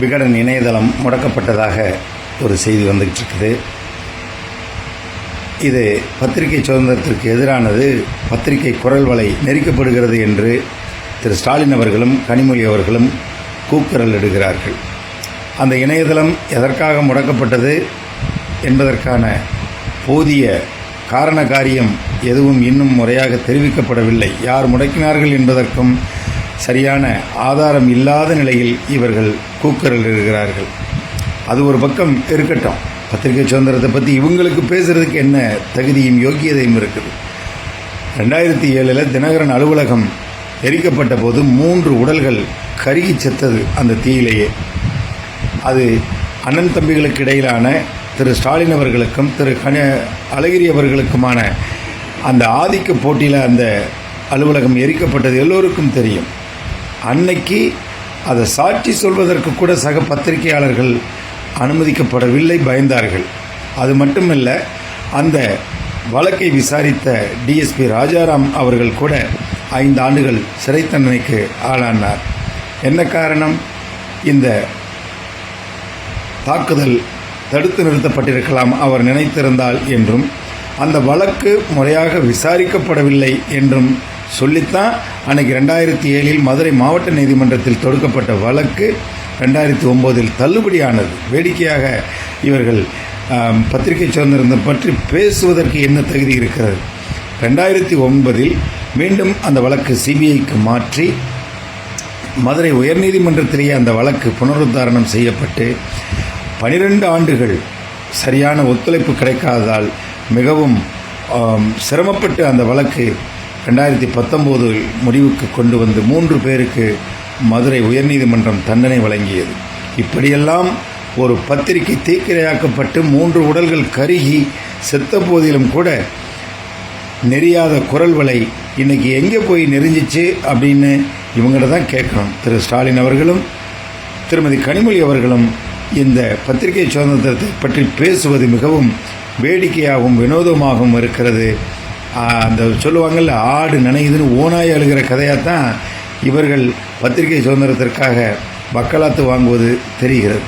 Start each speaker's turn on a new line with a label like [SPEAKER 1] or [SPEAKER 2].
[SPEAKER 1] விகடன் இணையதளம் முடக்கப்பட்டதாக ஒரு செய்தி வந்துகிட்டு இருக்குது இது பத்திரிகை சுதந்திரத்திற்கு எதிரானது பத்திரிகை குரல் வலை நெரிக்கப்படுகிறது என்று திரு ஸ்டாலின் அவர்களும் கனிமொழி அவர்களும் கூக்குரல் இடுகிறார்கள். அந்த இணையதளம் எதற்காக முடக்கப்பட்டது என்பதற்கான போதிய காரண காரியம் எதுவும் இன்னும் முறையாக தெரிவிக்கப்படவில்லை. யார் முடக்கினார்கள் என்பதற்கும் சரியான ஆதாரம் இல்லாத நிலையில் இவர்கள் கூக்கரில் இருக்கிறார்கள். அது ஒரு பக்கம் இருக்கட்டும். பத்திரிகை சுதந்திரத்தை பற்றி இவங்களுக்கு பேசுகிறதுக்கு என்ன தகுதியும் யோக்கியதையும் இருக்குது. ரெண்டாயிரத்தி ஏழில் தினகரன் அலுவலகம் எரிக்கப்பட்ட போது மூன்று உடல்கள் கருகி செத்தது அந்த தீயிலேயே. அது அண்ணன் தம்பிகளுக்கு இடையிலான திரு ஸ்டாலின் அவர்களுக்கும் திரு கன அழகிரி அவர்களுக்குமான அந்த ஆதிக்க போட்டியில் அந்த அலுவலகம் எரிக்கப்பட்டது எல்லோருக்கும் தெரியும். அன்னைக்கு அதை சாட்சி சொல்வதற்கு கூட சக பத்திரிகையாளர்கள் அனுமதிக்கப்படவில்லை பயந்தார்கள். அது மட்டுமல்ல அந்த வழக்கை விசாரித்த டிஎஸ்பி ராஜாராம் அவர்கள் கூட ஐந்து ஆண்டுகள் சிறை தண்டனைக்கு ஆளானார். என்ன காரணம்? இந்த தாக்குதல் தடுத்து நிறுத்தப்பட்டிருக்கலாம் அவர் நினைத்திருந்தால் என்றும் அந்த வழக்கு முறையாக விசாரிக்கப்படவில்லை என்றும் சொல்லித்தான் அன்னைக்கு ரெண்டாயிரத்தி ஏழில் மதுரை மாவட்ட நீதிமன்றத்தில் தொடுக்கப்பட்ட வழக்கு ரெண்டாயிரத்தி ஒம்போதில் தள்ளுபடியானது. வேடிக்கையாக இவர்கள் பத்திரிகை சுதந்திரம் பற்றி பேசுவதற்கு என்ன தகுதி இருக்கிறது? ரெண்டாயிரத்தி ஒன்பதில் மீண்டும் அந்த வழக்கு சிபிஐக்கு மாற்றி மதுரை உயர்நீதிமன்றத்திலேயே அந்த வழக்கு புனருத்தாரணம் செய்யப்பட்டு பனிரெண்டு ஆண்டுகள் சரியான ஒத்துழைப்பு கிடைக்காததால் மிகவும் சிரமப்பட்டு அந்த வழக்கு ரெண்டாயிரத்தி பத்தொம்போது முடிவுக்கு கொண்டு வந்து மூன்று பேருக்கு மதுரை உயர்நீதிமன்றம் தண்டனை வழங்கியது. இப்படியெல்லாம் ஒரு பத்திரிகை தீக்கிரையாக்கப்பட்டு மூன்று உடல்கள் கருகி செத்த போதிலும் கூட நெறியாத குரல் வலை இன்றைக்கி எங்கே போய் நெறிஞ்சிச்சு அப்படின்னு இவங்கள்ட்ட தான் கேட்கணும். திரு ஸ்டாலின் அவர்களும் திருமதி கனிமொழி அவர்களும் இந்த பத்திரிகை சுதந்திரத்தை பற்றி பேசுவது மிகவும் வேடிக்கையாகவும் வினோதமாகவும் இருக்கிறது. அந்த சொல்லுவாங்கள்ல ஆடு நனையுதுன்னு ஓனாய் அழுகிற கதையாக தான் இவர்கள் பத்திரிகை சுதந்திரத்திற்காக மக்களாத்து வாங்குவது தெரிகிறது.